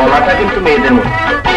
গলাটা কিন্তু মেয়েদের মতো।